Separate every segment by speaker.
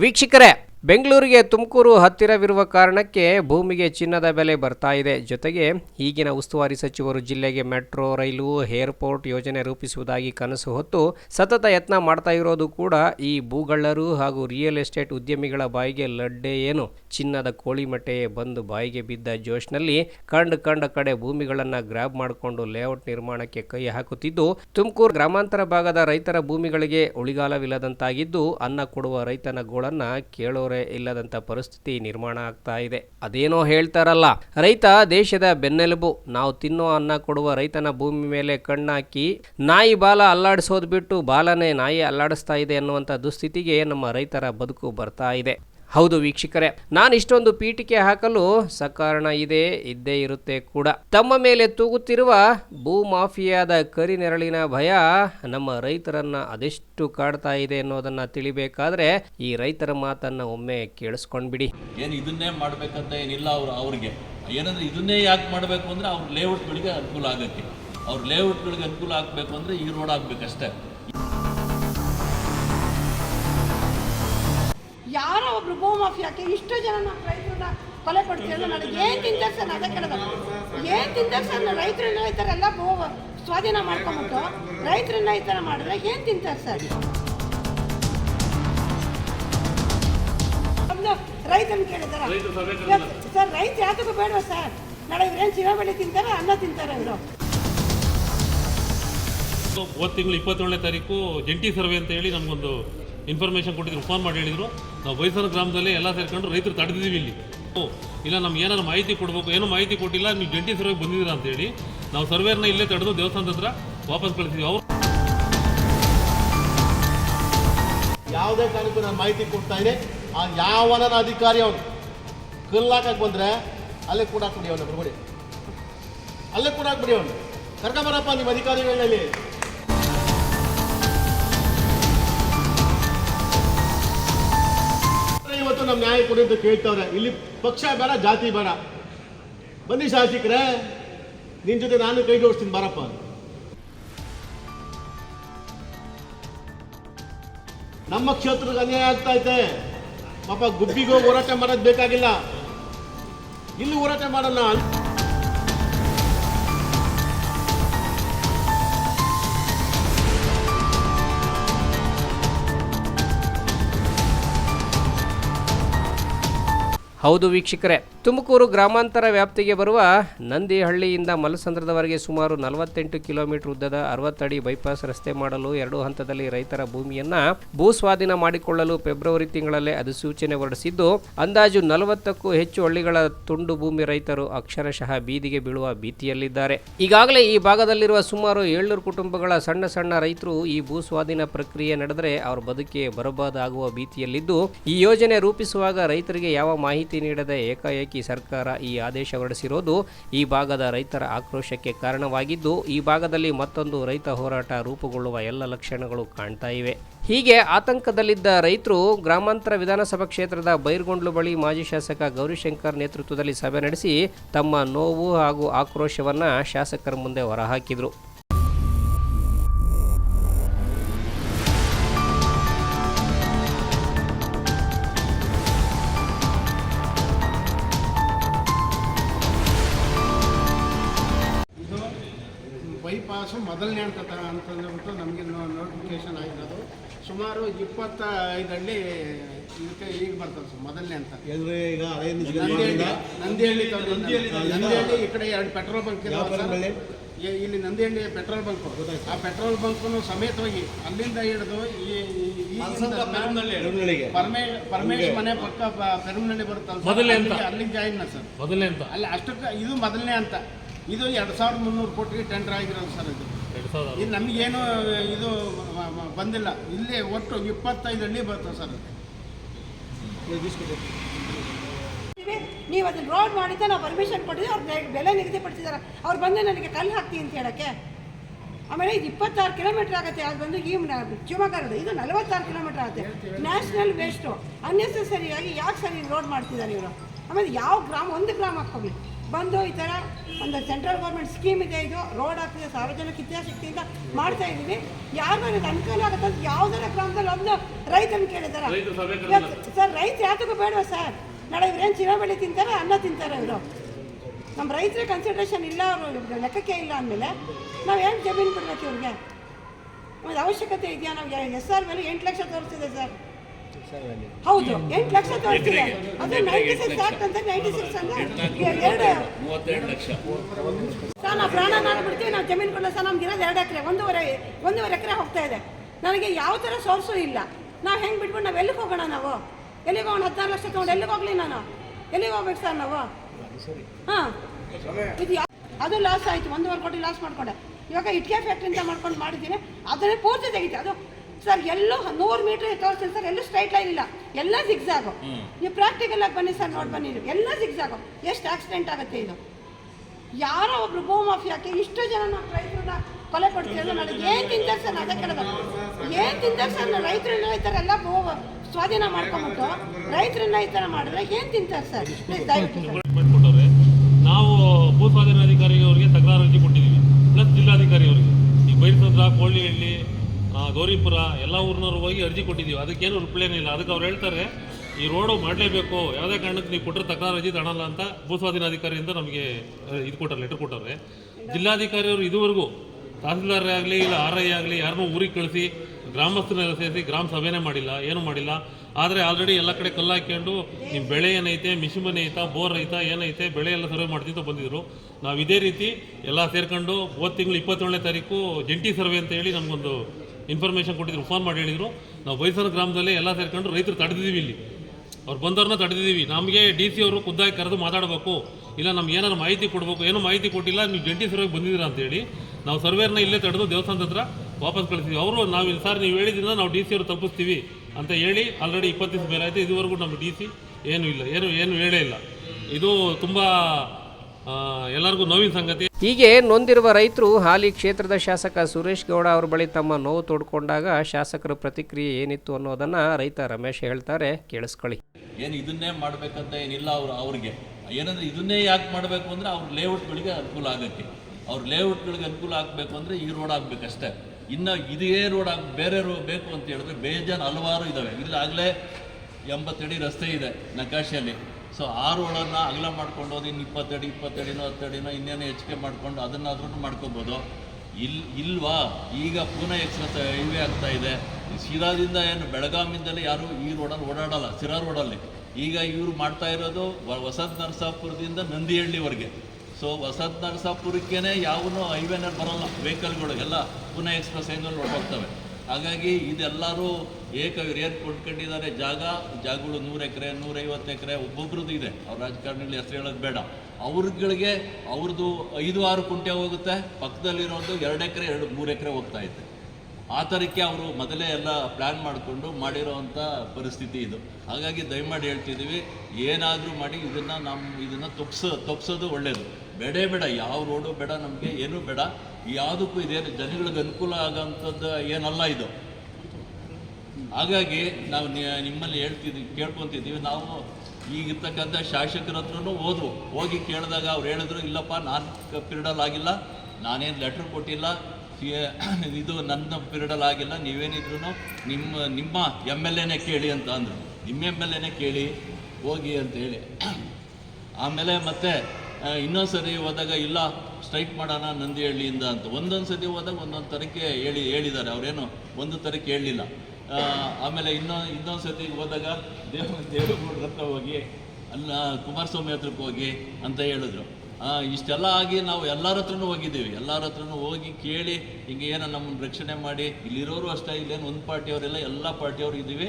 Speaker 1: ವೀಕ್ಷಕರೇ ಬೆಂಗಳೂರಿಗೆ ತುಮಕೂರು ಹತ್ತಿರವಿರುವ ಕಾರಣಕ್ಕೆ ಭೂಮಿಗೆ ಚಿನ್ನದ ಬೆಲೆ ಬರ್ತಾ ಇದೆ. ಜೊತೆಗೆ ಈಗಿನ ಉಸ್ತುವಾರಿ ಸಚಿವರು ಜಿಲ್ಲೆಗೆ ಮೆಟ್ರೋ, ರೈಲು, ಏರ್ಪೋರ್ಟ್ ಯೋಜನೆ ರೂಪಿಸುವುದಾಗಿ ಕನಸು ಹೊತ್ತು ಸತತ ಯತ್ನ ಮಾಡ್ತಾ ಇರೋದು ಕೂಡ ಈ ಭೂಗಳ್ಳರು ಹಾಗೂ ರಿಯಲ್ ಎಸ್ಟೇಟ್ ಉದ್ಯಮಿಗಳ ಬಾಯಿಗೆ ಲಡ್ಡೆ ಏನು? ಚಿನ್ನದ ಕೋಳಿಮಟ್ಟೆ ಬಂದು ಬಾಯಿಗೆ ಬಿದ್ದ ಜೋಶ್ನಲ್ಲಿ ಕಂಡು ಕಂಡ ಕಡೆ ಭೂಮಿಗಳನ್ನು ಗ್ರ್ಯಾಬ್ ಮಾಡಿಕೊಂಡು ಲೇಔಟ್ ನಿರ್ಮಾಣಕ್ಕೆ ಕೈ ಹಾಕುತ್ತಿದ್ದು, ತುಮಕೂರು ಗ್ರಾಮಾಂತರ ಭಾಗದ ರೈತರ ಭೂಮಿಗಳಿಗೆ ಉಳಿಗಾಲವಿಲ್ಲದಂತಾಗಿದ್ದು, ಅನ್ನ ಕೊಡುವ ರೈತನ ಗೋಳನ್ನ ಕೇಳೋರೆ ಇಲ್ಲದಂತ ಪರಿಸ್ಥಿತಿ ನಿರ್ಮಾಣ ಆಗ್ತಾ ಇದೆ. ಅದೇನೋ ಹೇಳ್ತಾರಲ್ಲ, ರೈತ ದೇಶದ ಬೆನ್ನೆಲುಬು, ನಾವು ತಿನ್ನೋ ಅನ್ನ ಕೊಡುವ ರೈತನ ಭೂಮಿ ಮೇಲೆ ಕಣ್ಣಾಕಿ, ನಾಯಿ ಬಾಲ ಅಲ್ಲಾಡಿಸೋದು ಬಿಟ್ಟು ಬಾಲನೇ ನಾಯಿ ಅಲ್ಲಾಡಿಸ್ತಾ ಇದೆ ಅನ್ನುವಂಥ ದುಸ್ಥಿತಿಗೆ ನಮ್ಮ ರೈತರ ಬದುಕು ಬರ್ತಾ ಇದೆ. ಹೌದು ವೀಕ್ಷಕರೇ, ನಾನು ಇಷ್ಟೊಂದು ಪೀಠಿಕೆ ಹಾಕಲು ಸಕಾರಣ ಇದೆ, ಇದ್ದೇ ಇರುತ್ತೆ ಕೂಡ. ತಮ್ಮ ಮೇಲೆ ತೂಗುತ್ತಿರುವ ಭೂ ಮಾಫಿಯಾದ ಕರಿ ನೆರಳಿನ ಭಯ ನಮ್ಮ ರೈತರನ್ನ ಅದೆಷ್ಟು ಕಾಡ್ತಾ ಇದೆ ಅನ್ನೋದನ್ನ ತಿಳಿಬೇಕಾದ್ರೆ ಈ ರೈತರ ಮಾತನ್ನ ಒಮ್ಮೆ ಕೇಳಿಸ್ಕೊಂಡ್ಬಿಡಿ.
Speaker 2: ಏನು ಇದನ್ನೇ ಮಾಡ್ಬೇಕಂತ ಏನಿಲ್ಲ ಅವ್ರು, ಅವ್ರಿಗೆ. ಏನಂದ್ರೆ ಇದನ್ನೇ ಯಾಕೆ ಮಾಡಬೇಕು ಅಂದ್ರೆ ಅವ್ರ ಲೇಔಟ್ಗಳಿಗೆ ಅನುಕೂಲ ಆಗಕ್ಕೆ. ಅವ್ರ ಲೇಔಟ್ಗಳಿಗೆ ಅನುಕೂಲ ಆಗಬೇಕು ಅಂದ್ರೆ ಈ ರೋಡ್ ಆಗಬೇಕಷ್ಟೇ.
Speaker 3: ಭೂ ಮಾಫಿಯಾಕ್ಕೆ ಇಷ್ಟು ಜನ ನಮ್ಮ ರೈತರನ್ನ ಕೊಲೆ ಕೊಡ್ತೀರಲ್ಲ ನನಗೆ ಏನು ತಿಂತಾರೆ ಸರ್ ಅದೇ ಕೇಳೋದು ಏನು ತಿಂತಾರೆ ಸರ್ ರೈತರನ್ನ ಈ ಥರ ಎಲ್ಲ ಭೂ ಸ್ವಾಧೀನ ಮಾಡ್ಕೊಂಬಿಟ್ಟು ರೈತರನ್ನ ಈ ಥರ ಮಾಡಿದ್ರೆ ಏನು ತಿಂತಾರೆ ಸರ್? ನಮ್ದು ರೈತನ ಕೇಳಿದಾರ. ಸರ್ ರೈತ ಯಾತಕ್ಕೂ ಬೇಡವಾ ಸರ್? ನಾಳೆ ಇವ್ರೇನು ಚಿನ್ನ ಬೆಳೆ ತಿಂತಾರೆ ಅನ್ನ ತಿಂತಾರೆ ಇವರು.
Speaker 4: ಹೋದ ತಿಂಗಳು ಇಪ್ಪತ್ತೇಳನೇ ತಾರೀಕು ಜಂಟಿ ಸರ್ವೆ ಅಂತ ಹೇಳಿ ನಮಗೊಂದು ಇನ್ಫಾರ್ಮೇಷನ್ ಕೊಟ್ಟಿದ್ರು ಫೋನ್ ಮಾಡಿ ಹೇಳಿದ್ರು. ನಾವು ಬೈಸರ ಗ್ರಾಮದಲ್ಲಿ ಎಲ್ಲ ಸೇರ್ಕೊಂಡು ರೈತರು ತಡೆದಿದ್ದೀವಿ ಇಲ್ಲಿ. ಓ, ಇಲ್ಲ ನಮ್ಗೆ ಏನಾದ್ರು ಮಾಹಿತಿ ಕೊಡಬೇಕು, ಏನೋ ಮಾಹಿತಿ ಕೊಟ್ಟಿಲ್ಲ, ನೀವು ಜಂಟಿ ಸರ್ವೆಗೆ ಬಂದಿದ್ದೀರಾ ಅಂತೇಳಿ ನಾವು ಸರ್ವೇರ್ನ ಇಲ್ಲೇ ತಡೆದು ದೇವಸ್ಥಾನದ ಹತ್ರ ವಾಪಸ್ ಕಳಿಸಿದ್ವಿ ಅವರು
Speaker 5: ಯಾವುದೇ ಕಾರಣಕ್ಕೂ ನಾನು ಮಾಹಿತಿ ಕೊಡ್ತಾ ಇದೆ ಆ ಯಾವನ ಅಧಿಕಾರಿ ಅವನು ಕಲ್ಲಾಕಕ್ಕೆ ಬಂದರೆ ಅಲ್ಲೇ ಕೂಡ ಹಾಕ್ಬಿಡಿ ಅವನು ಬಿಡಿ ಅಲ್ಲೇ ಕೂಡ ಹಾಕ್ಬಿಡಿ ಅವನು ಕರ್ಕೊಂಬರಪ್ಪ, ನಿಮ್ಮ ಅಧಿಕಾರಿಗಳಲ್ಲಿ ನಮ್ಮ ನ್ಯಾಯ ಕೊಡಿ ಅಂತ ಕೇಳ್ತವ್ರೆ. ಇಲ್ಲಿ ಪಕ್ಷ ಬೇಡ, ಜಾತಿ ಬೇಡ. ಬನ್ನಿ ಶಾಸಕರೇ ನಿನ್ನ ಜೊತೆ ನಾನು ಕೈ ಜೋಡಿಸ್ತೀನಿ, ಬಾರಪ್ಪ. ನಮ್ಮ ಕ್ಷೇತ್ರಕ್ಕೆ ಅನ್ಯಾಯ ಆಗ್ತಾ ಐತೆ ಪಾಪ ಗುಬ್ಬಿಗೆ ಹೋರಾಟ ಮಾಡೋದು ಬೇಕಾಗಿಲ್ಲ. ಇಲ್ಲಿ ಹೋರಾಟ ಮಾಡೋಣ
Speaker 1: ಹೌದು ವೀಕ್ಷಕರೇ, ತುಮಕೂರು ಗ್ರಾಮಾಂತರ ವ್ಯಾಪ್ತಿಗೆ ಬರುವ ನಂದಿಹಳ್ಳಿಯಿಂದ ಮಲಸಂದ್ರದವರೆಗೆ ಸುಮಾರು ನಲವತ್ತೆಂಟು ಕಿಲೋಮೀಟರ್ ಉದ್ದದ ಅರವತ್ತಡಿ ಬೈಪಾಸ್ ರಸ್ತೆ ಮಾಡಲು ಎರಡು ಹಂತದಲ್ಲಿ ರೈತರ ಭೂಮಿಯನ್ನ ಭೂ ಸ್ವಾಧೀನ ಮಾಡಿಕೊಳ್ಳಲು ಫೆಬ್ರವರಿ ತಿಂಗಳಲ್ಲೇ ಅಧಿಸೂಚನೆ ಹೊರಡಿಸಿದ್ದು, ಅಂದಾಜು ನಲವತ್ತಕ್ಕೂ ಹೆಚ್ಚು ಹಳ್ಳಿಗಳ ತುಂಡು ಭೂಮಿ ರೈತರು ಅಕ್ಷರಶಃ ಬೀದಿಗೆ ಬೀಳುವ ಭೀತಿಯಲ್ಲಿದ್ದಾರೆ. ಈಗಾಗಲೇ ಈ ಭಾಗದಲ್ಲಿರುವ ಸುಮಾರು ಏಳ್ನೂರು ಕುಟುಂಬಗಳ ಸಣ್ಣ ಸಣ್ಣ ರೈತರು ಈ ಭೂ ಸ್ವಾಧೀನ ಪ್ರಕ್ರಿಯೆ ನಡೆದರೆ ಅವರ ಬದುಕಿಗೆ ಬರಬಾದಾಗುವ ಭೀತಿಯಲ್ಲಿದ್ದು, ಈ ಯೋಜನೆ ರೂಪಿಸುವಾಗ ರೈತರಿಗೆ ಯಾವ ಮಾಹಿತಿ ನೀಡದೆ ಏಕಾಏಕಿ ಸರ್ಕಾರ ಈ ಆದೇಶ ಹೊರಡಿಸಿರೋದು ಈ ಭಾಗದ ರೈತರ ಆಕ್ರೋಶಕ್ಕೆ ಕಾರಣವಾಗಿದ್ದು, ಈ ಭಾಗದಲ್ಲಿ ಮತ್ತೊಂದು ರೈತ ಹೋರಾಟ ರೂಪುಗೊಳ್ಳುವ ಎಲ್ಲ ಲಕ್ಷಣಗಳು ಕಾಣ್ತಾ ಇವೆ. ಹೀಗೆ ಆತಂಕದಲ್ಲಿದ್ದ ರೈತರು ಗ್ರಾಮಾಂತರ ವಿಧಾನಸಭಾ ಕ್ಷೇತ್ರದ ಬೈರ್ಗೊಂಡ್ಲು ಬಳಿ ಮಾಜಿ ಶಾಸಕ ಗೌರಿಶಂಕರ್ ನೇತೃತ್ವದಲ್ಲಿ ಸಭೆ ನಡೆಸಿ ತಮ್ಮ ನೋವು ಹಾಗೂ ಆಕ್ರೋಶವನ್ನ ಶಾಸಕರ ಮುಂದೆ ಹೊರಹಾಕಿದ್ರು.
Speaker 6: ಮೊದಲನೇ ಅಂತ ಅಂತಂದ್ಬಿಟ್ಟು ನಮಗೆ ನೋಟಿಫಿಕೇಶನ್ ಆಗಿರೋದು ಸುಮಾರು ಇಪ್ಪತ್ತೈದು ಹಳ್ಳಿ ಇದಕ್ಕೆ ಈಗ ಬರ್ತದೆ ಸರ್ ಮೊದಲನೇ ಅಂತ
Speaker 5: ಈಗ ಹಳೆ
Speaker 6: ನಂದಿಹಳ್ಳಿ ನಂದಿಹಳ್ಳಿ ಈ ಕಡೆ ಎರಡು ಪೆಟ್ರೋಲ್ ಬಂಕ್ ಇದಾವೆ ಇಲ್ಲಿ ನಂದಿಹಳ್ಳಿ ಪೆಟ್ರೋಲ್ ಬಂಕ್. ಆ ಪೆಟ್ರೋಲ್ ಬಂಕ್ನು ಸಮೇತವಾಗಿ ಅಲ್ಲಿಂದ ಹಿಡಿದು ಈ ಪರಮೇಶ್ ಮನೆ ಪಕ್ಕ ಪೆರಮ್ನಳ್ಳಿ ಬರುತ್ತೆ ಬರುತ್ತಲ್ಲ ಅಲ್ಲಿಗೆ ಜಾಯಿನ್ ಸರ್.
Speaker 4: ಮೊದಲನೇ ಅಂತ
Speaker 6: ಅಲ್ಲಿ ಅಷ್ಟಕ್ಕೆ ಇದು ಮೊದಲನೇ ಅಂತ ಇದು ಎರಡು ಸಾವಿರದ ಮುನ್ನೂರು ಕೋಟಿಗೆ ಟೆಂಡರ್ ಆಗಿರೋದು ಸರ್ ಇದು. ಇದು ನಮಗೇನು ಇದು ಬಂದಿಲ್ಲ. ಇಲ್ಲಿ ಒಟ್ಟು ಇಪ್ಪತ್ತೈದು ಹಳ್ಳಿ ಬರ್ತವೆ ಸರ್.
Speaker 3: ನೀವು ಅದನ್ನ ರೋಡ್ ಮಾಡಿದ್ದ ನಾವು ಪರ್ಮಿಷನ್ ಕೊಟ್ಟಿದ್ದೆ ಅವ್ರು ಬೆ- ಬೆಲೆ ನಿಗದಿಪಡಿಸಿದ್ದಾರೆ. ಅವ್ರು ಬಂದು ನನಗೆ ಕಲ್ಲು ಹಾಕ್ತೀನಿ ಅಂತ ಹೇಳಕ್ಕೆ. ಆಮೇಲೆ ಇದು ಇಪ್ಪತ್ತಾರು ಕಿಲೋಮೀಟರ್ ಆಗುತ್ತೆ ಅದು ಬಂದು ಈ ಶಿವಮೊಗ್ಗ. ಇದು ನಲವತ್ತಾರು ಕಿಲೋಮೀಟರ್ ಆಗುತ್ತೆ. ನ್ಯಾಷನಲ್ ವೇಸ್ಟು ಅನ್ನೆಸೆಸರಿಯಾಗಿ ಯಾಕೆ ಸರಿ ರೋಡ್ ಮಾಡ್ತಿದ್ದಾರೆ ಇವರು? ಆಮೇಲೆ ಯಾವ ಗ್ರಾಮ ಒಂದು ಗ್ರಾಮ ಹಾಕೋಗ್ಲಿ ಬಂದು ಈ ಥರ ಒಂದು ಸೆಂಟ್ರಲ್ ಗೌರ್ಮೆಂಟ್ ಸ್ಕೀಮ್ ಇದೆ ಇದು. ರೋಡ್ ಆಗ್ತಿದೆ ಸಾರ್ವಜನಿಕ ಹಿತಾಸಕ್ತಿಯಿಂದ ಮಾಡ್ತಾ ಇದ್ದೀವಿ. ಯಾರು ನನಗೆ ಅನುಕೂಲ ಆಗುತ್ತೆ ಅಂತ ಯಾವುದರ ಗ್ರಾಮದಲ್ಲಿ ಒಂದು ರೈತನ ಕೇಳಿದಾರ ಸರ್ ರೈತ ಯಾತಕ್ಕೂ ಬೇಡವಾ ಸರ್? ನಾಳೆ ಇವ್ರೇನು ಚಿನ್ನ ಬೆಳೆ ತಿಂತಾರೆ ಅನ್ನ ತಿಂತಾರೆ ಇವರು. ನಮ್ಮ ರೈತರ ಕನ್ಸಿಡ್ರೇಷನ್ ಇಲ್ಲ ಅವರು ಲೆಕ್ಕಕ್ಕೆ ಇಲ್ಲ ಅಂದಮೇಲೆ ನಾವು ಏನು ಜಮೀನು ಕೊಡ್ಬೇಕು ಇವ್ರಿಗೆ? ಒಂದು ಅವಶ್ಯಕತೆ ಇದೆಯಾ? ನಾವು ಎಸ್ ಆರ್ ಮೇಲೆ ಎಂಟು ಲಕ್ಷ ತೋರಿಸ್ತಿದೆ ಸರ್. ಹೌದು ಎಂಟು ಲಕ್ಷ ತೋರಿಸ್ತೀರ ಅದು ನೈಂಟಿ ಸಿಕ್ಸ್ ಆಕ್ಟ್ ಅಂತ ನೈಂಟಿ ಸಿಕ್ಸ್ ಅಂದ್ರೆ ಎರಡು
Speaker 2: ಲಕ್ಷ.
Speaker 3: ಸರ್ ನಾವು ಪ್ರಾಣ ನಾನು ಬಿಡ್ತೀವಿ ನಾವು ಜಮೀನು ಕೊಡಲ್ಲ ಸರ್ ನಮ್ಗೆ ಇರೋದು ಎರಡು ಎಕರೆ ಒಂದೂವರೆ ಒಂದೂವರೆ ಎಕರೆ ಹೋಗ್ತಾ ಇದೆ. ನನಗೆ ಯಾವ ಥರ ಸೋರ್ಸು ಇಲ್ಲ. ನಾವು ಹೆಂಗೆ ಬಿಟ್ಬಿಟ್ಟು ನಾವು ಎಲ್ಲಿಗೆ ಹೋಗೋಣ ನಾವು? ಎಲ್ಲಿಗೆ ಹೋಗೋಣ? ಹದಿನಾರು ಲಕ್ಷ ತೊಗೊಂಡು ಎಲ್ಲಿಗೆ ಹೋಗ್ಲಿ ನಾನು? ಎಲ್ಲಿಗೆ ಹೋಗ್ಬೇಕು ಸರ್ ನಾವು? ಹಾಂ. ಇದು ಅದು ಲಾಸ್ ಆಯಿತು ಒಂದೂವರೆ ಕೋಟಿ ಲಾಸ್ ಮಾಡ್ಕೊಂಡೆ. ಇವಾಗ ಇಟ್ಕೆ ಅಂತ ಮಾಡ್ಕೊಂಡು ಮಾಡಿದ್ದೀನಿ. ಅದನ್ನೇ ಪೂರ್ತಿ ತೆಗಿತೆ. ಅದು ಸರ್ ಎಲ್ಲೋ ನೂರು ಮೀಟ್ರ್ ತೋರಿಸ್ತೀನಿ ಸರ್ ಎಲ್ಲೂ ಸ್ಟ್ರೈಟ್ ಲೈನ್ ಇಲ್ಲ. ಎಲ್ಲ ಸಿಗ್ಸಾಗು ನೀವು ಪ್ರಾಕ್ಟಿಕಲ್ ಆಗಿ ಬನ್ನಿ ಸರ್ ನೋಡಿ ಬನ್ನಿ ನೀವು ಎಲ್ಲ ಸಿಗ್ಸಾಗು ಎಷ್ಟು ಆಕ್ಸಿಡೆಂಟ್ ಆಗುತ್ತೆ ಇದು? ಯಾರೋ ಒಬ್ರು ಭೂ ಮಾಫಿಯಾಕೆ ಇಷ್ಟು ಜನ ನಾವು ರೈತರನ್ನ ಕೊಲೆ ಕೊಡ್ತೀರಲ್ಲ ನನಗೆ ಏನು ತಿಂತಾರೆ ಸರ್ ಅದೇ ಕೇಳಿದ ಏನು ತಿಂತಾರೆ ಸರ್ ರೈತರನ್ನ ಈ ಥರ ಎಲ್ಲ ಭೂ ಸ್ವಾಧೀನ ಮಾಡ್ಕೊಂಬಿಟ್ಟು ರೈತರನ್ನ ಈ ಥರ ಮಾಡಿದ್ರೆ ಏನು ತಿಂತಾರೆ ಸರ್ ಪ್ಲೀಸ್ ದಯವಿಟ್ಟು
Speaker 4: ನಾವು ಭೂ ಸ್ವಾಧೀನ ಅಧಿಕಾರಿ ಅವರಿಗೆ ತಕರಾರು ಅರ್ಜಿ ಕೊಟ್ಟಿದ್ದೀವಿ ಪ್ಲಸ್ ಜಿಲ್ಲಾಧಿಕಾರಿ ಅವರಿಗೆ. ಈ ಬೈರಸಂದ್ರ ಆ, ಗೌರಿಪುರ ಎಲ್ಲ ಊರಿನವ್ರು ಹೋಗಿ ಅರ್ಜಿ ಕೊಟ್ಟಿದ್ದೀವಿ. ಅದಕ್ಕೇನು ರಿಪ್ಲೈನೇ ಇಲ್ಲ. ಅದಕ್ಕೆ ಅವ್ರು ಹೇಳ್ತಾರೆ, ಈ ರೋಡು ಮಾಡಲೇಬೇಕು. ಯಾವುದೇ ಕಾರಣಕ್ಕೆ ನೀವು ಕೊಟ್ಟರೆ ತಕರಾರು ಅರ್ಜಿ ತಗೊಳಲ್ಲ ಅಂತ ಭೂಸ್ವಾಧೀನ ಸ್ವಾಧೀನಾಧಿಕಾರಿಯಿಂದ ನಮಗೆ ಇದು ಕೊಟ್ಟರು ಲೆಟರ್ ಕೊಟ್ಟವ್ರೆ ಜಿಲ್ಲಾಧಿಕಾರಿಯವರು ಇದುವರೆಗೂ ತಹಸೀಲ್ದಾರೇ ಆಗಲಿ ಇಲ್ಲ ಆರ್ ಐ ಆಗಲಿ ಯಾರನ್ನೂ ಊರಿಗೆ ಕಳಿಸಿ ಗ್ರಾಮಸ್ಥರನ್ನೆಲ್ಲ ಸೇರಿಸಿ ಗ್ರಾಮ ಸಭೆನೇ ಮಾಡಿಲ್ಲ, ಏನೂ ಮಾಡಿಲ್ಲ. ಆದರೆ ಆಲ್ರೆಡಿ ಎಲ್ಲ ಕಡೆ ಕಲ್ಲು ಹಾಕ್ಕೊಂಡು ನಿಮ್ಮ ಬೆಳೆ ಏನೈತೆ, ಮಿಷಿನ್ ಮನೆ ಐತ ಬೋರ್ ಐತಾ, ಏನೈತೆ, ಬೆಳೆ ಎಲ್ಲ ಸರ್ವೆ ಮಾಡ್ತಿದ್ದು ಬಂದಿದ್ರು. ನಾವು ಇದೇ ರೀತಿ ಎಲ್ಲ ಸೇರ್ಕೊಂಡು ಹೋದ ತಿಂಗಳು ಇಪ್ಪತ್ತೇಳನೇ ತಾರೀಕು ಜಂಟಿ ಸರ್ವೆ ಅಂತ ಹೇಳಿ ನಮಗೊಂದು ಇನ್ಫಾರ್ಮೇಷನ್ ಕೊಟ್ಟಿದ್ರು ಫೋನ್ ಮಾಡಿ ಹೇಳಿದರು. ನಾವು ವೈಸನ ಗ್ರಾಮದಲ್ಲೇ ಎಲ್ಲ ಸೇರ್ಕೊಂಡು ರೈತರು ತಡೆದಿದ್ದೀವಿ ಇಲ್ಲಿ. ಅವ್ರು ಬಂದವ್ರನ್ನ ತಡೆದಿದ್ದೀವಿ ನಮಗೆ ಡಿ ಸಿ ಅವರು ಖುದ್ದಾಗಿ ಕರೆದು ಮಾತಾಡಬೇಕು. ಇಲ್ಲ, ನಮ್ಗೆ ಏನಾದ್ರು ಮಾಹಿತಿ ಕೊಡಬೇಕು. ಏನೋ ಮಾಹಿತಿ ಕೊಟ್ಟಿಲ್ಲ, ನೀವು ಜಂಟಿ ಸರ್ವೆಗೆ ಬಂದಿದ್ದೀರಾ ಅಂತೇಳಿ ನಾವು ಸರ್ವೇರ್ನ ಇಲ್ಲೇ ತಡೆದು ದೇವಸ್ಥಾನದ ಹತ್ರ ವಾಪಸ್ ಕಳಿಸ್ತೀವಿ ಅವರು ನಾವು ಸರ್ ನೀವು ಹೇಳಿದ್ರಿಂದ ನಾವು ಡಿ ಸಿ ಅವರು ತಪ್ಪಿಸ್ತೀವಿ ಅಂತ ಹೇಳಿ ಆಲ್ರೆಡಿ ಇಪ್ಪತ್ತು ದಿವಸ ಮೇಲೆ ಆಯಿತು. ಇದುವರೆಗೂ ನಮ್ಮ ಡಿ ಸಿ ಏನೂ ಇಲ್ಲ. ಏನು ಏನು ಹೇಳೇ ಇಲ್ಲ. ಇದು ತುಂಬ ಎಲ್ಲರಿಗೂ ನೋವಿನ ಸಂಗತಿ.
Speaker 1: ಹೀಗೆ ನೊಂದಿರುವ ರೈತರು ಹಾಲಿ ಕ್ಷೇತ್ರದ ಶಾಸಕ ಸುರೇಶ್ ಗೌಡ ಅವರ ಬಳಿ ತಮ್ಮ ನೋವು ತೋಡ್ಕೊಂಡಾಗ ಶಾಸಕರ ಪ್ರತಿಕ್ರಿಯೆ ಏನಿತ್ತು ಅನ್ನೋದನ್ನ ರೈತ ರಮೇಶ್ ಹೇಳ್ತಾರೆ ಕೇಳಿಸ್ಕೊಳ್ಳಿ.
Speaker 2: ಏನು ಇದನ್ನೇ ಮಾಡಬೇಕಂತ ಏನಿಲ್ಲ ಅವರು ಅವ್ರಿಗೆ. ಏನಂದ್ರೆ ಇದನ್ನೇ ಯಾಕೆ ಮಾಡಬೇಕು ಅಂದ್ರೆ ಅವ್ರ ಲೇಔಟ್ಗಳಿಗೆ ಅನುಕೂಲ ಆಗಕ್ಕೆ. ಅವ್ರ ಲೇಔಟ್ಗಳಿಗೆ ಅನುಕೂಲ ಆಗಬೇಕು ಅಂದರೆ ಈ ರೋಡ್ ಆಗಬೇಕಷ್ಟೇ. ಇನ್ನು ಇದೇ ರೋಡ್ ಆಗ ಬೇರೆ ರೋಡ್ ಬೇಕು ಅಂತ ಹೇಳಿದ್ರೆ ಬೇಜಾನ್ ಹಲವಾರು ಇದ್ದಾವೆ ಇಲ್ಲಾಗಲೇ ಎಂಬತ್ತಡಿ ರಸ್ತೆ ಇದೆ ನಕಾಶೆಯಲ್ಲಿ ಸೊ ಆ ರೋಡನ್ನು ಅಗಲ ಮಾಡ್ಕೊಂಡು ಹೋಗಿ ಇನ್ನು ಇಪ್ಪತ್ತಡಿ ಇಪ್ಪತ್ತಡಿನೋ ಹತ್ತಡಿನೋ ಇನ್ನೇನೋ ಹೆಚ್ಚಿಗೆ ಮಾಡ್ಕೊಂಡು ಅದನ್ನಾದ್ರೂ ಮಾಡ್ಕೋಬೋದು. ಇಲ್, ಇಲ್ವಾ? ಈಗ ಪೂನೆ ಎಕ್ಸ್ಪ್ರೆಸ್ ಹೈವೇ ಆಗ್ತಾ ಇದೆ. ಶಿರಾದಿಂದ ಏನು ಬೆಳಗಾವಿಂದಲೇ ಯಾರು ಈ ರೋಡಲ್ಲಿ ಓಡಾಡಲ್ಲ ಶಿರಾ ರೋಡಲ್ಲಿ ಈಗ ಇವರು ಮಾಡ್ತಾ ಇರೋದು ವಸಂತ ನರಸಾಪುರದಿಂದ ನಂದಿಹಳ್ಳಿವರೆಗೆ. ಸೊ ವಸಂತ ನರಸಾಪುರಕ್ಕೇ ಯಾವನು ಹೈವೇನಲ್ಲಿ ಬರೋಲ್ಲ ವೆಹಿಕಲ್ಗಳಿಗೆಲ್ಲ ಎಲ್ಲ ಪುಣೆ ಎಕ್ಸ್ಪ್ರೆಸ್ ಹೈನಲ್ಲಿ ಹೊರಟೋಗ್ತವೆ. ಹಾಗಾಗಿ ಇದೆಲ್ಲರೂ ಏಕ ಏನು ಕೊಂಡ್ಕೊಂಡಿದ್ದಾರೆ. ಜಾಗ, ಜಾಗಗಳು ನೂರು ಎಕರೆ, ನೂರೈವತ್ತು ಎಕರೆ ಒಬ್ಬೊಬ್ರದ್ದು ಇದೆ. ಅವ್ರ ರಾಜಕಾರಣಿಗಳು ಹೆಸರು ಹೇಳೋದು ಬೇಡ. ಅವ್ರಗಳಿಗೆ ಅವ್ರದ್ದು ಐದು, ಆರು ಕುಂಟೆ ಹೋಗುತ್ತೆ. ಪಕ್ಕದಲ್ಲಿರೋದು ಎರಡು ಎಕರೆ, ಎರಡು, ಮೂರು ಎಕರೆ ಹೋಗ್ತಾ ಇದೆ. ಆ ಥರಕ್ಕೆ ಅವರು ಮೊದಲೇ ಎಲ್ಲ ಪ್ಲ್ಯಾನ್ ಮಾಡಿಕೊಂಡು ಮಾಡಿರೋವಂಥ ಪರಿಸ್ಥಿತಿ ಇದು. ಹಾಗಾಗಿ ದಯಮಾಡಿ ಹೇಳ್ತಿದ್ದೀವಿ, ಏನಾದರೂ ಮಾಡಿ ಇದನ್ನು ನಮ್ಮ ಇದನ್ನು ತಪ್ಸೋ, ತಪ್ಸೋದು ಒಳ್ಳೆಯದು ಬೇಡೇ ಬೇಡ, ಯಾವ ರೋಡು ಬೇಡ, ನಮಗೆ ಏನೂ ಬೇಡ. ಯಾವುದಕ್ಕೂ ಇದೇನು ಜನಗಳಿಗೆ ಅನುಕೂಲ ಆಗೋಂಥದ್ದು ಏನಲ್ಲ ಇದು. ಹಾಗಾಗಿ ನಾವು ನಿಮ್ಮಲ್ಲಿ ಹೇಳ್ತಿದ್ದೀವಿ ಕೇಳ್ಕೊತಿದ್ದೀವಿ. ನಾವು ಈಗಿರ್ತಕ್ಕಂಥ ಶಾಸಕರ ಹತ್ರನು ಹೋದ್ವು. ಹೋಗಿ ಕೇಳಿದಾಗ ಅವ್ರು ಹೇಳಿದ್ರು, ಇಲ್ಲಪ್ಪ, ನಾನು ಪಿರಿಯಡಲ್ಲಿ ಆಗಿಲ್ಲ. ನಾನೇನು ಲೆಟ್ರ್ ಕೊಟ್ಟಿಲ್ಲ. ಇದು ನನ್ನ ಪಿರಿಯಡಲ್ಲಿ ಆಗಿಲ್ಲ. ನೀವೇನಿದ್ರು ನಿಮ್ಮ ನಿಮ್ಮ ಎಂ ಎಲ್ ಎನೇ ಕೇಳಿ ಅಂತ ಅಂದರು. ನಿಮ್ಮ ಎಂ ಎಲ್ ಎನೇ ಕೇಳಿ ಹೋಗಿ ಅಂತ ಹೇಳಿ. ಆಮೇಲೆ ಮತ್ತೆ ಇನ್ನೊಂದು ಸರಿ ಹೋದಾಗ, ಇಲ್ಲ ಸ್ಟ್ರೈಕ್ ಮಾಡೋಣ ನಂದಿಹಳ್ಳಿಯಿಂದ ಅಂತ. ಒಂದೊಂದು ಸತಿ ಹೋದಾಗ ಒಂದೊಂದು ತರಕ್ಕೆ ಹೇಳಿ, ಹೇಳಿದ್ದಾರೆ. ಅವರೇನು ಒಂದು ತರಕ್ಕೆ ಹೇಳಲಿಲ್ಲ. ಆಮೇಲೆ ಇನ್ನೊಂದು ಇನ್ನೊಂದು ಸತಿ ಹೋದಾಗ ದೇವ, ದೇವೇಗೌಡ್ರ ಹತ್ರ ಹೋಗಿ, ಅಲ್ಲ, ಕುಮಾರಸ್ವಾಮಿ ಹತ್ರಕ್ಕೆ ಹೋಗಿ ಅಂತ ಹೇಳಿದ್ರು. ಇಷ್ಟೆಲ್ಲ ಆಗಿ ನಾವು ಎಲ್ಲರ ಹತ್ರನೂ ಹೋಗಿದ್ದೀವಿ. ಎಲ್ಲರ ಹತ್ರನೂ ಹೋಗಿ ಕೇಳಿ, ಹಿಂಗೆ ಏನೋ ನಮ್ಮನ್ನು ರಕ್ಷಣೆ ಮಾಡಿ, ಇಲ್ಲಿರೋರು ಅಷ್ಟೇ, ಇಲ್ಲೇನು ಒಂದು ಪಾರ್ಟಿಯವರೆಲ್ಲ, ಎಲ್ಲ ಪಾರ್ಟಿಯವರು ಇದ್ದೀವಿ.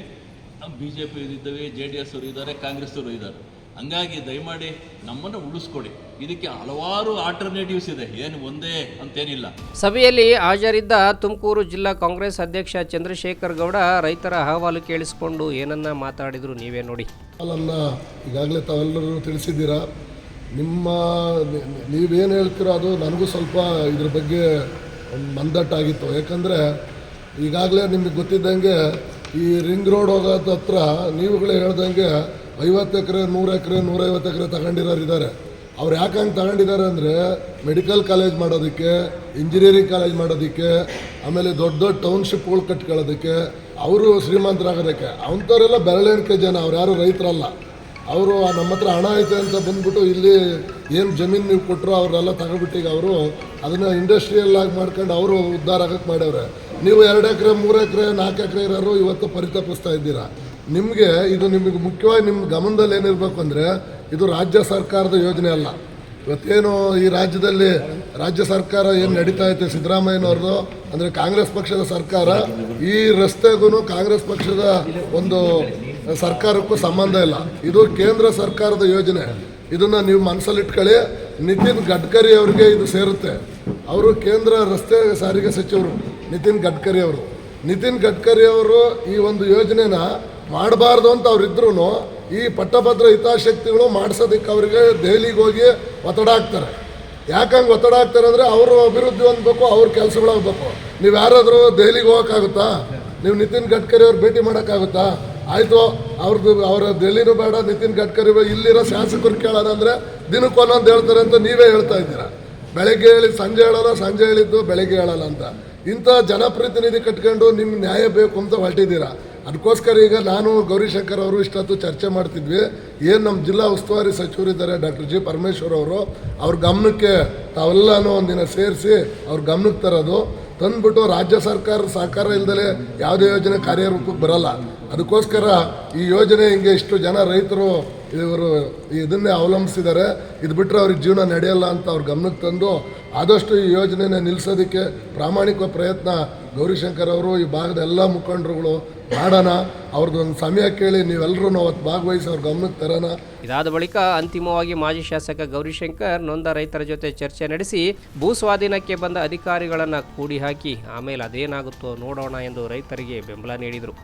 Speaker 2: ಬಿ ಜೆ ಪಿ ಇದ್ದೀವಿ, ಜೆ ಡಿ ಎಸ್ ಅವರು ಇದ್ದಾರೆ, ಕಾಂಗ್ರೆಸ್ ಅವರು ಇದ್ದಾರೆ. ಹಂಗಾಗಿ ದಯಮಾಡಿ ನಮ್ಮನ್ನು ಉಳಿಸ್ಕೊಡಿ. ಇದಕ್ಕೆ ಹಲವಾರು ಆಲ್ಟರ್ನೇಟಿವ್ಸ್ ಇದೆ. ಏನು ಒಂದೇ ಅಂತೇನಿಲ್ಲ.
Speaker 1: ಸಭೆಯಲ್ಲಿ ಹಾಜರಿದ್ದ ತುಮಕೂರು ಜಿಲ್ಲಾ ಕಾಂಗ್ರೆಸ್ ಅಧ್ಯಕ್ಷ ಚಂದ್ರಶೇಖರ್ ಗೌಡ ರೈತರ ಅಹವಾಲು ಕೇಳಿಸಿಕೊಂಡು ಏನನ್ನ ಮಾತಾಡಿದ್ರು ನೀವೇ ನೋಡಿ.
Speaker 7: ಈಗಾಗಲೇ ತಾವೆಲ್ಲರೂ ತಿಳಿಸಿದ್ದೀರಾ? ನಿಮ್ಮ ನೀವೇನು ಹೇಳ್ತೀರೋ ಅದು ನನಗೂ ಸ್ವಲ್ಪ ಇದ್ರ ಬಗ್ಗೆ ಒಂದು ಮಂದಟ್ಟಾಗಿತ್ತು ಯಾಕಂದರೆ ಈಗಾಗಲೇ ನಿಮಗೆ ಗೊತ್ತಿದ್ದಂಗೆ ಈ ರಿಂಗ್ ರೋಡ್ ಹೋಗೋದ ಹತ್ರ ನೀವುಗಳೇ ಹೇಳ್ದಂಗೆ ಐವತ್ತು ಎಕರೆ, ನೂರು ಎಕರೆ, ನೂರೈವತ್ತು ಎಕರೆ ತಗೊಂಡಿರೋರು ಇದ್ದಾರೆ ಅವ್ರು ಯಾಕೆ ಹಂಗೆ ತಗೊಂಡಿದ್ದಾರೆ ಅಂದರೆ ಮೆಡಿಕಲ್ ಕಾಲೇಜ್ ಮಾಡೋದಕ್ಕೆ, ಇಂಜಿನಿಯರಿಂಗ್ ಕಾಲೇಜ್ ಮಾಡೋದಕ್ಕೆ, ಆಮೇಲೆ ದೊಡ್ಡ ದೊಡ್ಡ ಟೌನ್ಶಿಪ್ಗಳು ಕಟ್ಕೊಳ್ಳೋದಕ್ಕೆ, ಅವರು ಶ್ರೀಮಂತರಾಗೋದಕ್ಕೆ ಅಂಥವರೆಲ್ಲ ಬೆರಳೆಣಿಕೆ ಜನ, ಅವ್ರು ಯಾರು ರೈತರಲ್ಲ. ಅವರು ನಮ್ಮ ಹತ್ರ ಹಣ ಐತೆ ಅಂತ ಬಂದ್ಬಿಟ್ಟು ಇಲ್ಲಿ ಏನು ಜಮೀನು ನೀವು ಕೊಟ್ಟರು ಅವರೆಲ್ಲ ತಗೊಬಿಟ್ಟಿಗೆ ಅವರು ಅದನ್ನು ಇಂಡಸ್ಟ್ರಿಯಲ್ ಆಗಿ ಮಾಡ್ಕೊಂಡು ಅವರು ಉದ್ಧಾರ ಆಗಕ್ಕೆ ಮಾಡ್ಯವ್ರೆ. ನೀವು ಎರಡು ಎಕರೆ, ಮೂರು ಎಕರೆ, ನಾಲ್ಕು ಎಕರೆ ಇರೋರು ಇವತ್ತು ಪರಿತಪಿಸ್ತಾ ಇದ್ದೀರಾ. ನಿಮಗೆ ಇದು ನಿಮಗೆ ಮುಖ್ಯವಾಗಿ ನಿಮ್ಮ ಗಮನದಲ್ಲಿ ಏನಿರಬೇಕು ಅಂದರೆ ಇದು ರಾಜ್ಯ ಸರ್ಕಾರದ ಯೋಜನೆ ಅಲ್ಲ. ಇವತ್ತೇನು ಈ ರಾಜ್ಯದಲ್ಲಿ ರಾಜ್ಯ ಸರ್ಕಾರ ಏನು ನಡೀತಾ ಐತೆ ಸಿದ್ದರಾಮಯ್ಯನವ್ರದ್ದು, ಅಂದರೆ ಕಾಂಗ್ರೆಸ್ ಪಕ್ಷದ ಸರ್ಕಾರ, ಈ ರಸ್ತೆಗೂ ಕಾಂಗ್ರೆಸ್ ಪಕ್ಷದ ಒಂದು ಸರ್ಕಾರಕ್ಕೂ ಸಂಬಂಧ ಇಲ್ಲ. ಇದು ಕೇಂದ್ರ ಸರ್ಕಾರದ ಯೋಜನೆ. ಇದನ್ನು ನೀವು ಮನಸ್ಸಲ್ಲಿಟ್ಕೊಳ್ಳಿ ನಿತಿನ್ ಗಡ್ಕರಿ ಅವರಿಗೆ ಇದು ಸೇರುತ್ತೆ. ಅವರು ಕೇಂದ್ರ ರಸ್ತೆ ಸಾರಿಗೆ ಸಚಿವರು ನಿತಿನ್ ಗಡ್ಕರಿ ಅವರು. ನಿತಿನ್ ಗಡ್ಕರಿ ಅವರು ಈ ಒಂದು ಯೋಜನೆನ ಮಾಡಬಾರ್ದು ಅಂತ ಅವ್ರಿದ್ರು ಈ ಪಟ್ಟಭದ್ರ ಹಿತಾಶಕ್ತಿಗಳು ಮಾಡಿಸೋದಕ್ಕೆ ಅವರಿಗೆ ದೆಹಲಿಗೆ ಹೋಗಿ ಒತ್ತಡ ಹಾಕ್ತಾರೆ. ಯಾಕಂಗೆ ಒತ್ತಡ ಹಾಕ್ತಾರೆ ಅಂದರೆ ಅವರು ಅಭಿವೃದ್ಧಿ ಹೊಂದಬೇಕು, ಅವ್ರ ಕೆಲಸಗಳಾಗಬೇಕು ನೀವು ಯಾರಾದರೂ ದೆಹಲಿಗೆ ಹೋಗೋಕ್ಕಾಗುತ್ತಾ? ನೀವು ನಿತಿನ್ ಗಡ್ಕರಿ ಅವ್ರು ಭೇಟಿ ಮಾಡೋಕ್ಕಾಗುತ್ತಾ? ಆಯಿತು ಅವ್ರದ್ದು ಅವರ ದೆಹಲಿನೂ ಬೇಡ, ನಿತಿನ್ ಗಡ್ಕರಿ ಇಲ್ಲಿರೋ ಶಾಸಕರು ಕೇಳೋಣ ಅಂದರೆ ದಿನಕ್ಕೆ ಒಂದೊಂದು ಹೇಳ್ತಾರೆ ಅಂತ ನೀವೇ ಹೇಳ್ತಾ ಇದ್ದೀರಾ? ಬೆಳಗ್ಗೆ ಹೇಳಿ, ಸಂಜೆ ಹೇಳೋಲ್ಲ ಸಂಜೆ ಹೇಳಿದ್ದು ಬೆಳಗ್ಗೆ ಹೇಳಲ್ಲ ಅಂತ. ಇಂಥ ಜನಪ್ರತಿನಿಧಿ ಕಟ್ಕೊಂಡು ನಿಮ್ಗೆ ನ್ಯಾಯ ಬೇಕು ಅಂತ ಹೊರಟಿದ್ದೀರಾ? ಅದಕ್ಕೋಸ್ಕರ ಈಗ ನಾನು ಗೌರಿಶಂಕರ್ ಅವರು ಇಷ್ಟೊತ್ತು ಚರ್ಚೆ ಮಾಡ್ತಿದ್ವಿ. ಏನು ನಮ್ಮ ಜಿಲ್ಲಾ ಉಸ್ತುವಾರಿ ಸಚಿವರಿದ್ದಾರೆ, ಡಾಕ್ಟರ್ ಜಿ ಪರಮೇಶ್ವರ್ ಅವರು, ಅವ್ರ ಗಮನಕ್ಕೆ ತಾವೆಲ್ಲನೂ ಒಂದಿನ ಸೇರಿಸಿ ಅವ್ರ ಗಮನಕ್ಕೆ ತರೋದು. ತಂದ್ಬಿಟ್ಟು ರಾಜ್ಯ ಸರ್ಕಾರ ಸಹಕಾರ ಇಲ್ದಲೆ ಯಾವುದೇ ಯೋಜನೆ ಕಾರ್ಯರೂಪಕ್ಕೆ ಬರಲ್ಲ. ಅದಕ್ಕೋಸ್ಕರ ಈ ಯೋಜನೆ ಹಿಂಗೆ ಇಷ್ಟು ಜನ ರೈತರು ಇವರು ಇದನ್ನೇ ಅವಲಂಬಿಸಿದ್ದಾರೆ. ಇದು ಬಿಟ್ಟರೆ ಅವ್ರಿಗೆ ಜೀವನ ನಡೆಯಲ್ಲ ಅಂತ ಅವ್ರ ಗಮನಕ್ಕೆ ತಂದು ಆದಷ್ಟು ಈ ಯೋಜನೆನ ನಿಲ್ಲಿಸೋದಕ್ಕೆ ಪ್ರಾಮಾಣಿಕ ಪ್ರಯತ್ನ ಗೌರಿಶಂಕರ್ ಅವರು ಈ ಭಾಗದ ಎಲ್ಲ ಮುಖಂಡರುಗಳು ಮಾಡೋಣ ಅವ್ರದ್ದು ಒಂದು ಸಮಯ ಕೇಳಿ ನೀವೆಲ್ಲರೂ ಅವತ್ತು ಭಾಗವಹಿಸಿ ಅವ್ರ ಗಮನಕ್ಕೆ ತರೋಣ.
Speaker 1: ಇದಾದ ಬಳಿಕ ಅಂತಿಮವಾಗಿ ಮಾಜಿ ಶಾಸಕ ಗೌರಿಶಂಕರ್ ನೊಂದ ರೈತರ ಜೊತೆ ಚರ್ಚೆ ನಡೆಸಿ ಭೂ ಸ್ವಾಧೀನಕ್ಕೆ ಬಂದ ಅಧಿಕಾರಿಗಳನ್ನು ಕೂಡಿ ಹಾಕಿ ಆಮೇಲೆ ಅದೇನಾಗುತ್ತೋ ನೋಡೋಣ ಎಂದು ರೈತರಿಗೆ ಬೆಂಬಲ ನೀಡಿದರು.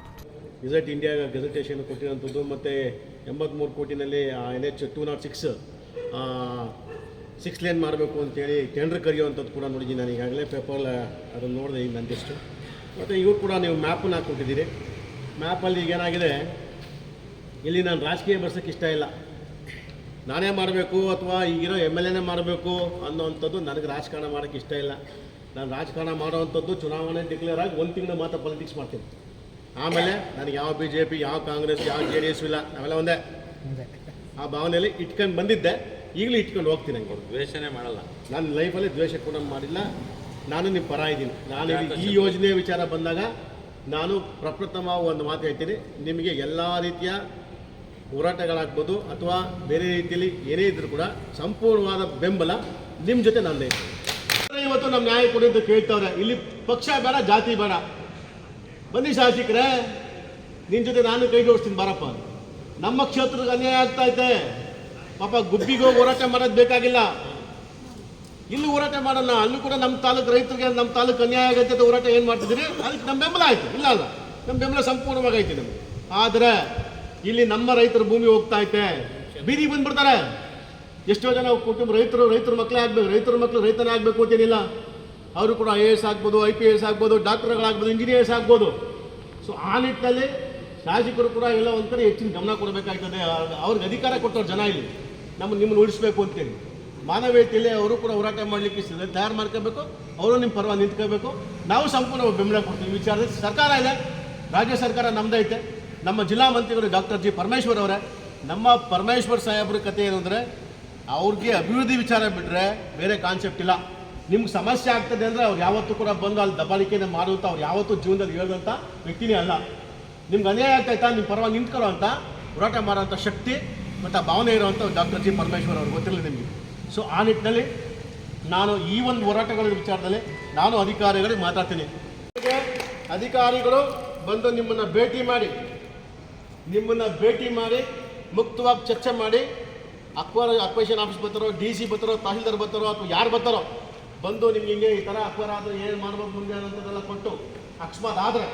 Speaker 5: ವಿಸಿಟ್ ಇಂಡಿಯಾ ಗೆಜೆಟೇಷನ್ ಕೊಟ್ಟಿರೋಂಥದ್ದು ಮತ್ತು ಎಂಬತ್ತ್ಮೂರು ಕೋಟಿನಲ್ಲಿ N H two nought six six lane ಮಾಡಬೇಕು ಅಂತೇಳಿ ಟೆಂಡರ್ ಕರೆಯುವಂಥದ್ದು ಕೂಡ ನೋಡಿದ್ದೀನಿ ನಾನು ಈಗಾಗಲೇ. ಪೇಪರ್ ಅದನ್ನು ನೋಡಿದೆ ಈಗ ನಂದಿಷ್ಟು. ಮತ್ತು ಇವರು ಕೂಡ ನೀವು ಮ್ಯಾಪನ್ನು ಹಾಕ್ಕೊಟ್ಟಿದ್ದೀರಿ. ಮ್ಯಾಪಲ್ಲಿ ಈಗ ಏನಾಗಿದೆ? ಇಲ್ಲಿ ನಾನು ರಾಜಕೀಯ ಬರ್ಸೋಕ್ಕೆ ಇಷ್ಟ ಇಲ್ಲ. ನಾನೇ ಮಾಡಬೇಕು ಅಥವಾ ಈಗಿರೋ ಎಂ ಎಲ್ ಎನೇ ಮಾಡಬೇಕು ಅನ್ನೋವಂಥದ್ದು ನನಗೆ ರಾಜಕಾರಣ ಮಾಡೋಕ್ಕೆ ಇಷ್ಟ ಇಲ್ಲ. ನಾನು ರಾಜಕಾರಣ ಮಾಡೋವಂಥದ್ದು ಚುನಾವಣೆ ಡಿಕ್ಲೇರ್ ಆಗಿ ಒಂದು ತಿಂಗಳು ಮಾತ್ರ ಪಾಲಿಟಿಕ್ಸ್ ಮಾಡ್ತೀನಿ. ಆಮೇಲೆ ನನಗೆ ಯಾವ ಬಿ ಜೆ ಪಿ ಯಾವ ಕಾಂಗ್ರೆಸ್ ಯಾವ ಜೆ ಡಿ ಎಸ್ ಇಲ್ಲ. ಅವೆಲ್ಲ ಒಂದೇ. ಆ ಭಾವನೆಯಲ್ಲಿ ಇಟ್ಕೊಂಡು ಬಂದಿದ್ದೆ. ಈಗಲೂ ಇಟ್ಕೊಂಡು ಹೋಗ್ತೀನಿ ಹಂಗೆ.
Speaker 2: ದ್ವೇಷನೇ ಮಾಡಲ್ಲ.
Speaker 5: ನಾನು ಲೈಫಲ್ಲಿ ದ್ವೇಷ ಕೂಡ ಮಾಡಿಲ್ಲ. ನಾನು ನಿಮ್ಮ ಪರ ಇದ್ದೀನಿ. ನಾನು ಈ ಯೋಜನೆ ವಿಚಾರ ಬಂದಾಗ ನಾನು ಪ್ರಪ್ರಥಮ ಒಂದು ಮಾತು ಹೇಳ್ತೀನಿ. ನಿಮಗೆ ಎಲ್ಲ ರೀತಿಯ ಹೋರಾಟಗಳಾಗ್ಬೋದು ಅಥವಾ ಬೇರೆ ರೀತಿಯಲ್ಲಿ ಏನೇ ಇದ್ರೂ ಕೂಡ ಸಂಪೂರ್ಣವಾದ ಬೆಂಬಲ ನಿಮ್ಮ ಜೊತೆ ನಂದೇ ಇವತ್ತು ನಮ್ಮ ನ್ಯಾಯ ಕೊಡಿ ಅಂತ ಕೇಳ್ತಾವ್ರೆ ಇಲ್ಲಿ ಪಕ್ಷ ಬೇಡ ಜಾತಿ ಬೇಡ. ಬನ್ನಿ ಶಾಸಕರೇ ನಿನ್ನ ಜೊತೆ ನಾನು ಕೈ ಜೋಡಿಸ್ತೀನಿ ಬಾರಪ್ಪ. ನಮ್ಮ ಕ್ಷೇತ್ರದ ಅನ್ಯಾಯ ಆಗ್ತಾ ಐತೆ ಪಾಪ ಗುಬ್ಬಿಗೆ ಹೋರಾಟ ಮಾಡೋದು ಬೇಕಾಗಿಲ್ಲ. ಇಲ್ಲಿ ಹೋರಾಟ ಮಾಡೋಣ, ಅಲ್ಲೂ ಕೂಡ ನಮ್ಮ ತಾಲೂಕು ರೈತರಿಗೆ ನಮ್ಮ ತಾಲೂಕು ಅನ್ಯಾಯ ಆಗೈತೆ ಹೋರಾಟ ಏನು ಮಾಡ್ತಿದ್ದೀರಿ? ಅದಕ್ಕೆ ನಮ್ಮ ಬೆಂಬಲ ಆಯ್ತು, ಇಲ್ಲ ಅಲ್ಲ? ನಮ್ಮ ಬೆಂಬಲ ಸಂಪೂರ್ಣವಾಗಿ ಐತೆ ನಮ್ಗೆ. ಆದರೆ ಇಲ್ಲಿ ನಮ್ಮ ರೈತರ ಭೂಮಿ ಹೋಗ್ತಾ ಐತೆ. ಬೀದಿಗೆ ಬಂದ್ಬಿಡ್ತಾರೆ. ಎಷ್ಟೋ ಜನ ಕುಟುಂಬ ರೈತರು, ರೈತರ ಮಕ್ಕಳೇ ಆಗ್ಬೇಕು, ರೈತರ ಮಕ್ಕಳು ರೈತನೇ ಆಗಬೇಕು ಅಂತೇನಿಲ್ಲ. ಅವರು ಕೂಡ ಐ ಎ ಎಸ್ ಆಗ್ಬೋದು, ಐ ಪಿ ಎಸ್ ಆಗ್ಬೋದು, ಡಾಕ್ಟರ್ಗಳಾಗ್ಬೋದು, ಇಂಜಿನಿಯರ್ಸ್ ಆಗ್ಬೋದು. ಸೊ ಆ ನಿಟ್ಟಿನಲ್ಲಿ ಶಾಸಕರು ಕೂಡ ಎಲ್ಲ ಒಂದು ಕಡೆ ಹೆಚ್ಚಿನ ಗಮನ ಕೊಡಬೇಕಾಗ್ತದೆ ಅವ್ರ್- ಅವ್ರಿಗೆ ಅಧಿಕಾರ ಕೊಟ್ಟವ್ರು ಜನ ಇಲ್ಲಿ. ನಮ್ಮ ನಿಮ್ಮನ್ನು ಉಳಿಸ್ಬೇಕು ಅಂತೇಳಿ. ಮಾನವೀಯತೆಯಲ್ಲಿ ಅವರು ಕೂಡ ಹೋರಾಟ ಮಾಡಲಿಕ್ಕೆ ಸಿದ್ಧ ತಯಾರು ಮಾಡ್ಕೋಬೇಕು, ಅವರು ನಿಮ್ಮ ಪರವಾಗಿ ನಿಂತ್ಕೋಬೇಕು. ನಾವು ಸಂಪೂರ್ಣ ಬೆಂಬಲ ಕೊಡ್ತೀವಿ. ವಿಚಾರದಲ್ಲಿ ಸರ್ಕಾರ ಇದೆ. ರಾಜ್ಯ ಸರ್ಕಾರ ನಮ್ಮದೈತೆ ನಮ್ಮ ಜಿಲ್ಲಾ ಮಂತ್ರಿಗಳು ಡಾಕ್ಟರ್ ಜಿ ಪರಮೇಶ್ವರ್ ಅವರೇ. ನಮ್ಮ ಪರಮೇಶ್ವರ್ ಸಾಹೇಬ್ರ ಕತೆ ಏನು ಅಂದರೆ ಅವ್ರಿಗೆ ಅಭಿವೃದ್ಧಿ ವಿಚಾರ ಬಿಟ್ಟರೆ ಬೇರೆ ಕಾನ್ಸೆಪ್ಟ್ ಇಲ್ಲ. ನಿಮ್ಗೆ ಸಮಸ್ಯೆ ಆಗ್ತದೆ ಅಂದರೆ ಅವ್ರು ಯಾವತ್ತೂ ಕೂಡ ಬಂದು ಅಲ್ಲಿ ದಬ್ಬಾಳಿಕೆನ ಮಾಡುವಂಥ ಅವ್ರು ಯಾವತ್ತೂ ಜೀವನದಲ್ಲಿ ಹೇಳಿದಂಥ ವ್ಯಕ್ತಿನೇ ಅಲ್ಲ. ನಿಮ್ಗೆ ಅನ್ಯಾಯ ಆಗ್ತಾಯ್ತಾ ನಿಮ್ಮ ಪರವಾಗಿ ನಿಂತ್ಕೊಳ್ಳೋ ಅಂತ ಹೋರಾಟ ಮಾಡೋಂಥ ಶಕ್ತಿ ಮತ್ತು ಆ ಭಾವನೆ ಇರುವಂಥ ಡಾಕ್ಟರ್ ಜಿ ಪರಮೇಶ್ವರ್ ಅವ್ರು ಗೊತ್ತಿರಲಿ ನಿಮಗೆ. ಸೊ ಆ ನಿಟ್ಟಿನಲ್ಲಿ ನಾನು ಈ ಒಂದು ಹೋರಾಟಗಳ ವಿಚಾರದಲ್ಲಿ ನಾನು ಅಧಿಕಾರಿಗಳಿಗೆ ಮಾತಾಡ್ತೀನಿ. ಅಧಿಕಾರಿಗಳು ಬಂದು ನಿಮ್ಮನ್ನು ಭೇಟಿ ಮಾಡಿ, ನಿಮ್ಮನ್ನು ಭೇಟಿ ಮಾಡಿ, ಮುಕ್ತವಾಗಿ ಚರ್ಚೆ ಮಾಡಿ, ಅಕ್ವರ್ ಅಕ್ವೇಷನ್ ಆಫೀಸ್ ಬರ್ತಾರೋ, ಡಿ ಸಿ ಬರ್ತಾರೋ, ತಹಸೀಲ್ದಾರ್ ಬರ್ತಾರೋ, ಅಥವಾ ಯಾರು ಬರ್ತಾರೋ, ಬಂದು ನಿಮ್ಗೆ ಹಿಂಗೆ ಈ ಥರ ಅಕ್ವರ್ ಆದರೆ ಏನು ಮಾಡ್ಬೋದು ಮುಂದೆ ಅನ್ನೋದೆಲ್ಲ ಕೊಟ್ಟು, ಅಕಸ್ಮಾತ್ ಆದರೆ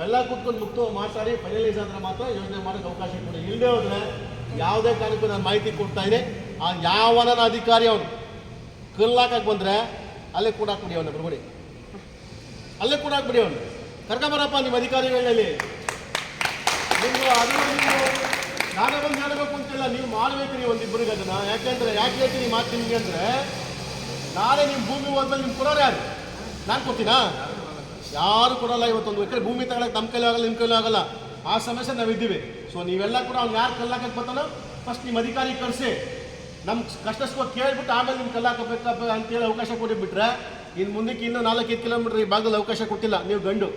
Speaker 5: ಎಲ್ಲ ಕೂತ್ಕೊಂಡು ಮುಕ್ತ ಮಾತಾಡಿ ಫೈನಲೈಸ್ ಆದರೆ ಮಾತ್ರ ಯೋಜನೆ ಮಾಡೋಕೆ ಅವಕಾಶ ಕೊಡಿ. ಇಲ್ಲದೆ ಹೋದರೆ ಯಾವುದೇ ಕಾರಣಕ್ಕೂ ನಾನು ಮಾಹಿತಿ ಕೊಡ್ತಾ ಇದೆ ಆ ಯಾವನ ಅಧಿಕಾರಿ ಅವನು? ಕಲ್ಲಾಕಕ್ಕೆ ಬಂದರೆ ಅಲ್ಲೇ ಕೂಡ ಹಾಕ್ಬಿಡಿ ಅವನ ಬರ್ಬಿಡಿ ಅಲ್ಲೇ ಕೂಡ ಹಾಕ್ಬಿಡಿ ಅವನು. ಕರ್ಕೊಂಬರಪ್ಪ ನಿಮ್ಮ ಅಧಿಕಾರಿಗಳಲ್ಲಿ ನಿಮ್ದು ಅದು ನಾನೇ ಬಂದು ಹೇಳಬೇಕು ಅಂತಿಲ್ಲ ನೀವು ಮಾಡ್ಬೇಕು ನೀವು ಒಂದಿಬ್ಬರಿಗೆ ಅದನ್ನ. ಯಾಕೆಂದ್ರೆ, ಯಾಕೆ ಹೇಳ್ತೀನಿ ಮಾತು ನಿಮಗೆ ಅಂದರೆ, ನಾಳೆ ನಿಮ್ಮ ಭೂಮಿ ಹೋದ್ಮೇಲೆ ನಿಮ್ಮ ಕೊಡೋರು ಯಾರು? ನಾನು ಕೊಡ್ತೀನಾ? ಯಾರು ಕೊಡಲ್ಲ ಇವತ್ತೊಂದು ಎಕರೆ ಭೂಮಿ ತಗೊಳಕ್ಕೆ ನಮ್ಮ ಕೈಲಿ ಆಗಲ್ಲ ನಿಮ್ಮ ಕೈಲೂ ಆಗಲ್ಲ. ಆ ಸಮಸ್ಯೆ ನಾವಿದ್ದೀವಿ. ಸೊ ನೀವೆಲ್ಲ ಕೂಡ ಅವ್ನು ಯಾರು ಕಲ್ಲಾಕಕ್ಕೆ ಬರ್ತಾನೋ ಫಸ್ಟ್ ನಿಮ್ಮ ಅಧಿಕಾರಿ ಕಳಿಸಿ ನಮ್ಮ ಕಷ್ಟ ಸುಖ ಕೇಳಿಬಿಟ್ಟು ಆಮೇಲೆ ನಿಮ್ಮ ಕಲ್ಲಾಕಬೇಕಪ್ಪ ಅಂತೇಳಿ ಅವಕಾಶ ಕೊಟ್ಟಿಬಿಟ್ರೆ ಇನ್ನು ಮುಂದಕ್ಕೆ ಇನ್ನೂ ನಾಲ್ಕೈದು ಕಿಲೋಮೀಟ್ರ್ ಈ ಭಾಗದಲ್ಲಿ ಅವಕಾಶ ಕೊಟ್ಟಿಲ್ಲ. ನೀವು ಗಂಡು.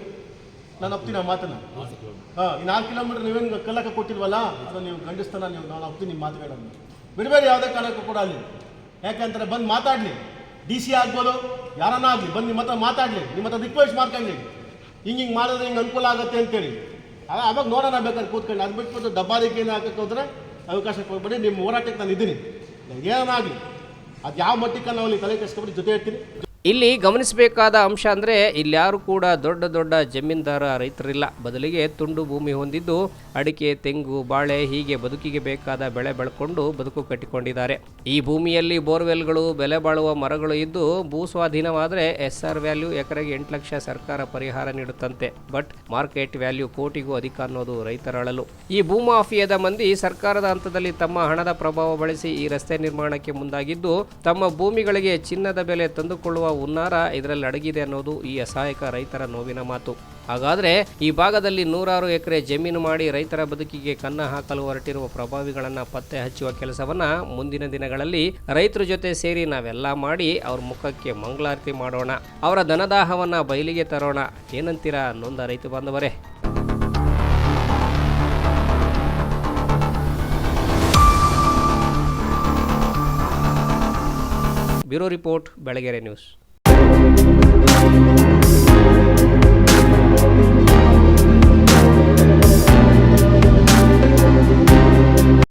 Speaker 5: ನಾನು ಒಪ್ತೀನಿ ಆ ಮಾತನ್ನ. ಹಾಂ ಈ ನಾಲ್ಕು ಕಿಲೋಮೀಟ್ರ್ ನೀವೇನು ಕಲ್ಲಕ್ಕೆ ಕೊಟ್ಟಿಲ್ವಲ್ಲ ಅದು ನೀವು ಗಂಡಿಸ್ತಾನ ನೀವು ನಾನು ಒಪ್ತೀನಿ ನಿಮ್ಮ ಮಾತುಗಳನ್ನು. ಬಿಡಬೇಡಿ ಯಾವುದೇ ಕಾರಣಕ್ಕೂ ಕೂಡ ಅಲ್ಲಿ. ಯಾಕಂತಾರೆ ಬಂದು ಮಾತಾಡಲಿ. ಡಿ ಸಿ ಆಗ್ಬೋದು? ಯಾರನ್ನ ಆಗಲಿ ಬಂದು ನಿಮ್ಮ ಹತ್ರ ಮಾತಾಡಲಿ, ನಿಮ್ಮ ಹತ್ರ ರಿಕ್ವೆಸ್ಟ್ ಮಾಡ್ಕೊಳ್ಳಿ ಹಿಂಗೆ ಹಿಂಗೆ ಮಾಡಿದ್ರೆ ಹಿಂಗೆ ಅನುಕೂಲ ಆಗುತ್ತೆ ಅಂತೇಳಿ. ಅವಾಗ ನೋಡೋಣ ಬೇಕಾದ್ರೆ ಕೂತ್ಕೊಂಡು. ಅದು ಬಿಟ್ಬಿಟ್ಟು ದಬ್ಬಾರಿಕೆಯನ್ನು ಹಾಕಕ್ಕೆ ಹೋದ್ರೆ ಅವಕಾಶ ಕೊಡ್ಬೇಡಿ. ನಿಮ್ಮ ಹೋರಾಟಕ್ಕೆ ನಾನು ಇದ್ದೀನಿ. ಏನಾಗಲಿ ಅದು ಯಾವ ಮಟ್ಟಕ್ಕೆ ನಾವು ಅಲ್ಲಿ ತಲೆ ಕೆಸ್ಕೊಬಿಟ್ಟು ಜೊತೆ ಇರ್ತೀನಿ.
Speaker 1: ಇಲ್ಲಿ ಗಮನಿಸಬೇಕಾದ ಅಂಶ ಅಂದರೆ ಇಲ್ಯಾರು ಕೂಡ ದೊಡ್ಡ ದೊಡ್ಡ ಜಮೀನ್ದಾರ ರೈತರಿಲ್ಲ. ಬದಲಿಗೆ ತುಂಡು ಭೂಮಿ ಹೊಂದಿದ್ದು ಅಡಿಕೆ, ತೆಂಗು, ಬಾಳೆ ಹೀಗೆ ಬದುಕಿಗೆ ಬೇಕಾದ ಬೆಳೆ ಬೆಳ್ಕೊಂಡು ಬದುಕು ಕಟ್ಟಿಕೊಂಡಿದ್ದಾರೆ. ಈ ಭೂಮಿಯಲ್ಲಿ ಬೋರ್ವೆಲ್ಗಳು, ಬೆಲೆ ಬಾಳುವ ಮರಗಳು ಇದ್ದು ಭೂ ಸ್ವಾಧೀನವಾದರೆ ಎಸ್ ಆರ್ ವ್ಯಾಲ್ಯೂ ಎಕರೆಗೆ ಎಂಟು ಲಕ್ಷ ಸರ್ಕಾರ ಪರಿಹಾರ ನೀಡುತ್ತಂತೆ. ಬಟ್ ಮಾರ್ಕೆಟ್ ವ್ಯಾಲ್ಯೂ ಕೋಟಿಗೂ ಅಧಿಕ ಅನ್ನೋದು ರೈತರ ಅಳಲು ಈ ಭೂಮಾಫಿಯಾದ ಮಂದಿ ಸರ್ಕಾರದ ಹಂತದಲ್ಲಿ ತಮ್ಮ ಹಣದ ಪ್ರಭಾವ ಬಳಸಿ ಈ ರಸ್ತೆ ನಿರ್ಮಾಣಕ್ಕೆ ಮುಂದಾಗಿದ್ದು, ತಮ್ಮ ಭೂಮಿಗಳಿಗೆ ಚಿನ್ನದ ಬೆಲೆ ತಂದುಕೊಳ್ಳುವ ಹುನ್ನಾರ ಇದರಲ್ಲಿ ಅಡಗಿದೆ ಅನ್ನೋದು ಈ ಅಸಹಾಯಕ ರೈತರ ನೋವಿನ ಮಾತು. ಹಾಗಾದರೆ ಈ ಭಾಗದಲ್ಲಿ ನೂರಾರು ಎಕರೆ ಜಮೀನು ಮಾಡಿ ರೈತರ ಬದುಕಿಗೆ ಕನ್ನ ಹಾಕಲು ಹೊರಟಿರುವ ಪ್ರಭಾವಿಗಳನ್ನು ಪತ್ತೆ ಹಚ್ಚುವ ಕೆಲಸವನ್ನ ಮುಂದಿನ ದಿನಗಳಲ್ಲಿ ರೈತರ ಜೊತೆ ಸೇರಿ ನಾವೆಲ್ಲ ಮಾಡಿ ಅವ್ರ ಮುಖಕ್ಕೆ ಮಂಗಳಾರತಿ ಮಾಡೋಣ. ಅವರ ಧನದಾಹವನ್ನು ಬಯಲಿಗೆ ತರೋಣ. ಏನಂತೀರಾ ನೊಂದ ರೈತ ಬಾಂಧವರೇ? Bureau report, Belagere news.